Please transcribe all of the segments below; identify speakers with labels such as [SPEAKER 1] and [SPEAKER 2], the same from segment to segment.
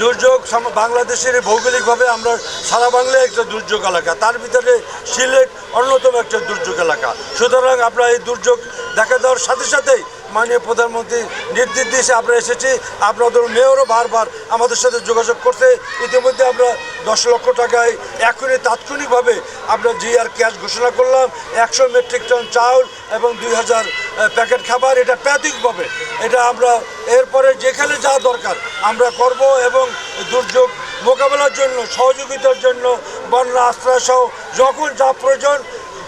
[SPEAKER 1] দুর্যোগ বাংলাদেশের ভৌগোলিকভাবে আমরা সারা বাংলায় একটা দুর্যোগ এলাকা। তার ভিতরে সিলেট অন্যতম একটা দুর্যোগ এলাকা। সুতরাং আমরা এই দুর্যোগ দেখা দেওয়ার সাথে সাথেই মাননীয় প্রধানমন্ত্রী নির্দেশ দিয়েছে, আমরা এসেছি আপনাদের মেয়রও বারবার আমাদের সাথে যোগাযোগ করতে ইতিমধ্যে আমরা দশ লক্ষ টাকায় এখনই তাৎক্ষণিকভাবে আমরা জিআর ক্যাশ ঘোষণা করলাম, একশো মেট্রিক টন চাউল এবং দুই হাজার প্যাকেট খাবার, এটা প্রাথমিকভাবে এটা আমরা এরপরে যেখানে যা দরকার আমরা করব এবং দুর্যোগ মোকাবেলার জন্য, সহযোগিতার জন্য বন্যা আশ্রয় সহ যখন যা প্রয়োজন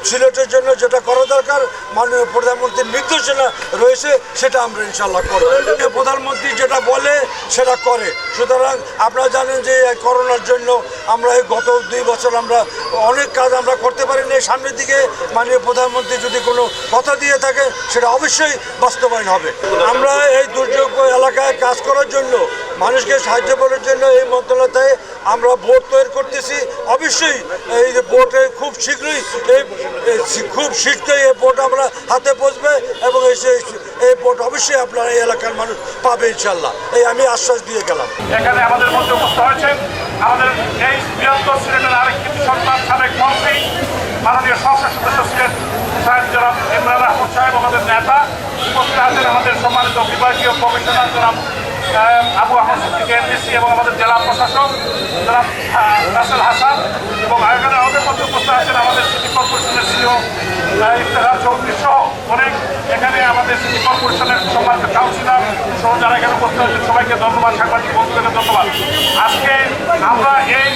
[SPEAKER 1] সিলেটের জন্য যেটা করা দরকার, মাননীয় প্রধানমন্ত্রীর নির্দেশনা রয়েছে, সেটা আমরা ইনশাল্লাহ করব। প্রধানমন্ত্রী যেটা বলে, সেটা করে। সুতরাং আপনারা জানেন যে করোনার জন্য আমরা এই গত দুই বছর আমরা অনেক কাজ আমরা করতে পারিনি। সামনের দিকে মাননীয় প্রধানমন্ত্রী যদি কোনো কথা দিয়ে থাকে, সেটা অবশ্যই বাস্তবায়ন হবে। আমরা এই দুর্যোগ এলাকায় কাজ করার জন্য, মানুষকে সাহায্য করার জন্য এই মন্ত্রণালয়ে আমরা বোর্ড তৈরি করতেছি। অবশ্যই এই যে বোর্ডে খুব শীঘ্রই এই খুব শীঘ্রই এই বোর্ড আমরা হাতে পৌঁছবে এবং এই এই বোর্ড অবশ্যই আপনারা এই এলাকার মানুষ পাবে ইনশাল্লাহ এই আমি আশ্বাস দিয়ে গেলাম।
[SPEAKER 2] এখানে আমাদের মধ্যে উপস্থিত হয়েছেন আমাদের এই বৃহত্তর সিলেটের আরেক কিছু সন্তান, সাবেক মন্ত্রী, মাননীয় সংসদ সদস্য সাহেব জনাব ইমরান আহমদ সাহেব, আমাদের নেতা, উপস্থিত আছেন আমাদের সম্মানিত বিভাগীয় কমিশনার জনাব আবু আহমদ সিদ্দিক এবং আমাদের জেলা প্রশাসক আহ, রাসেল হাসান এবং এখানে আমাদের মধ্যে উপস্থিত আছেন আমাদের সিটি কর্পোরেশনের সিও ইফতেখার চৌধুরী সহ অনেক। এখানে আমাদের সিটি কর্পোরেশনের সম্মানিত কাউন্সিলর সহ যারা এখানে উপস্থিত আছেন সবাইকে ধন্যবাদ সাংবাদিক বন্ধুদেরকে ধন্যবাদ। আজকে আমরা এই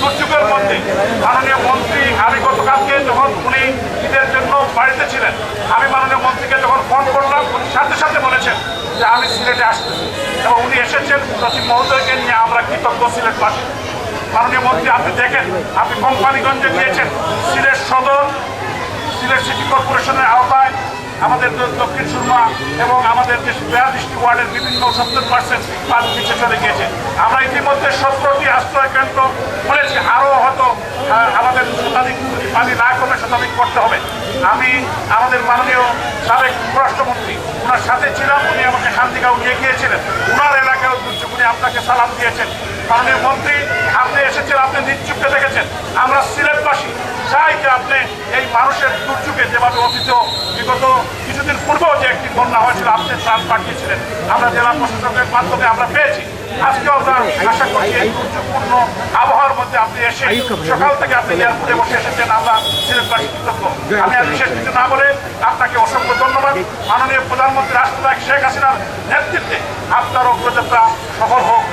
[SPEAKER 2] দুর্যোগের মধ্যে মাননীয় মন্ত্রী আমি গতকালকে যখন উনি ঈদের জন্য বাড়িতে ছিলেন আমি মাননীয় মন্ত্রীকে যখন ফোন করলাম উনি সাথে সাথে বলেছেন যে আমি সিলেটে আসতেছি। এবং উনি এসেছেন সচিব মহোদয়কে নিয়ে, আমরা কৃতজ্ঞ সিলেটবাসী। মাননীয় মন্ত্রী, আপনি দেখেন, আপনি কোম্পানিগঞ্জে গিয়েছেন, সিলেট সদর, সিলেট সিটি কর্পোরেশনের আওতায় আমাদের দক্ষিণ সুরমা এবং আমাদের যে বিয়াল্লিশটি ওয়ার্ডের বিভিন্ন সত্তর পার্সেন্ট পানি নিচে চলে গিয়েছে। আমরা ইতিমধ্যে সত্তরটি আশ্রয় কেন্দ্র বলেছি আরও হয়তো আমাদের শতাধিক পানি না কমে শতাধিক করতে হবে। আমি আমাদের মাননীয় সাবেক রাষ্ট্রমন্ত্রী ওনার সাথে ছিলাম, উনি আমাকে শান্তিগাঁও নিয়ে গিয়েছিলেন। ওনার এলাকায় দুর্যোগ উনি আপনাকে সালাম দিয়েছেন। মাননীয় মন্ত্রী, আপনি এসেছেন, আপনি নিশ্চুপকে দেখেছেন। আমরা সিলেটবাসী চাই যে আপনি এই মানুষের দুর্যোগে যেভাবে অতীত, বিগত কিছুদিন পূর্বেও যে একটি বন্যা হয়েছিল, আপনি ত্রাণ পাঠিয়েছিলেন। আমরা জেলা প্রশাসকের মাধ্যমে আমরা পেয়েছি। আজকেও আমরা আশা করছি এই গুরুত্বপূর্ণ আবহাওয়ার মধ্যে আপনি এসে সকাল থেকে আপনি এয়ারপোর্টে বসে এসেছেন আমরা সিলেটবাসী কৃতজ্ঞ। আমি আর বিশেষ কিছু না বলে আপনাকে অসংখ্য ধন্যবাদ। মাননীয় প্রধানমন্ত্রী রাষ্ট্রনায়ক শেখ হাসিনার নেতৃত্বে আপনার অগ্রযাত্রা সফল হোক।